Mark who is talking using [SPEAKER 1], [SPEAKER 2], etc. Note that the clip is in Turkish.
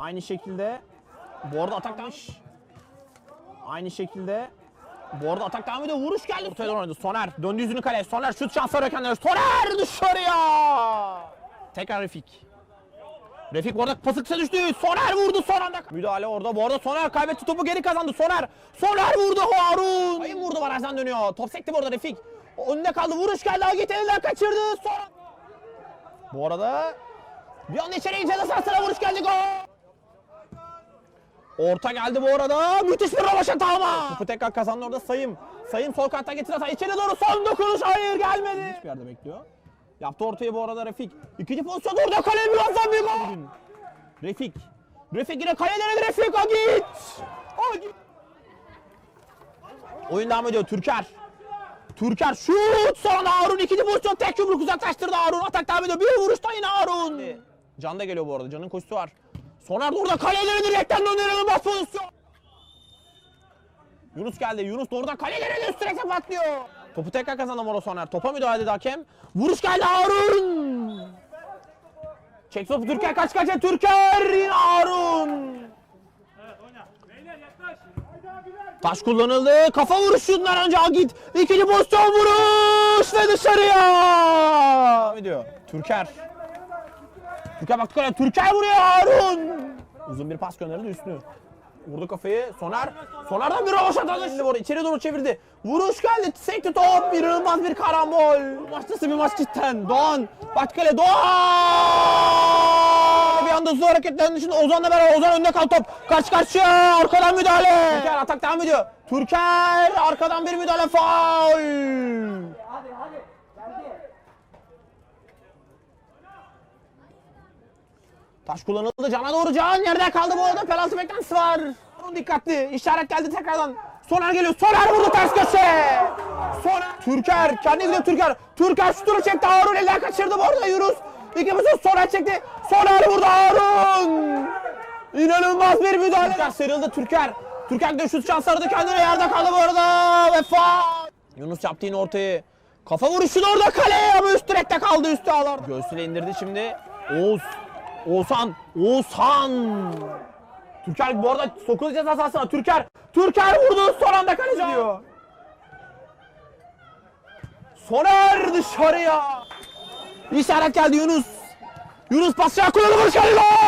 [SPEAKER 1] Aynı şekilde bu arada atak. Aynı şekilde bu arada atak devam. Vuruş geldi. Doğru oynadı. Soner döndü yüzünü kaleye. Soner şut şansı kendine. Soner dışarıya. Tekrar Refik. Refik orada pası kısa düştü. Soner vurdu son anda. Müdahale orada. Bu arada Soner kaybetti topu geri kazandı. Soner. Soner vurdu Harun. Sayın vurdu barajdan dönüyor. Top sekti bu arada Refik. Önünde kaldı. Vuruş geldi. Agit elinden kaçırdı. Sonra. Bu arada bir anda içeriye ceza sahasına vuruş geldi. Gol. Orta geldi bu arada. Müthiş bir rövaşata ama. Topu tekrar kazandı orada Sayım. Sayım sol kanattan getirdi. Sayım içeri doğru son dokunuş. Hayır gelmedi. Hiçbir yerde bekliyor. Yaptı ortayı bu arada Refik. İkinci pozisyon orada kale birazdan bir gol. Refik. Refik yine kale denedi Refik. Agit. Agit. Oyun devam ediyor. Türker. Türker şut sonra Harun ikinci pozisyon tek yumruk uzaklaştırdı Harun atak devam ediyor bir vuruşta yine Harun Can da geliyor bu arada Can'ın koşusu var Soner orada kaleleri direkten döndürüyor bas pozisyon Yunus geldi Yunus doğrudan kaleleri üst direkte patlıyor Topu tekrar kazandı Moro Soner topa müdahale dedi hakem Vuruş geldi Harun Çek topu Türker kaç kaça Türker yine Harun Taş kullanıldı. Kafa vuruşundan önce Agit. İkinci pozisyon vuruş ve dışarıya. Ediyor. Türker. Türker baktı kaleye. Türker vuruyor Harun. Uzun bir pas gönderdi üstünü. Vurdu kafayı. Soner. Soner'den bir ravaş atadı. Şimdi bu arada içeri doğru çevirdi. Vuruş geldi. Sekti top. Bir inanılmaz bir karambol. Maç nasıl bir maç cidden. Doğan. Baktı kaleye. Doğan. Bir anda hızlı hareketlerin dışında Ozan'la beraber Ozan önde kal top. Karşı karşıya. Arkadan müdahale. Türker atak devam ediyor. Türker arkadan bir müdahale. Faul. Taş kullanıldı. Can'a doğru Can. Yerde kaldı bu arada. Penaltı beklentisi var. Harun dikkatli. İşaret geldi tekrardan. Soner geliyor. Soner vurdu ters köşe. Soner. Türker. Kendi gidiyor Türker. Türker şutunu çekti. Harun elden kaçırdı bu arada Yunus. İki pozisyon Soner çekti. Soner vurdu Harun. İnanılmaz bir müdahale. Türker sıyrıldı Türker. Türker de şut şansı aradı kendine yerde kaldı bu arada. Ve faul. Yunus yaptı yine ortayı. Kafa vuruşu da orada kaleye ama üst direkte kaldı üstü ağlar. Göğsüyle indirdi şimdi. Oğuz. Oğuzhan. Oğuzhan. Türker bu arada sokuldu ceza sahasına. Türker. Türker vurdu son anda kaleci diyor. Soner dışarıya. İşaret geldi Yunus. Yunus pas geldi. Gol!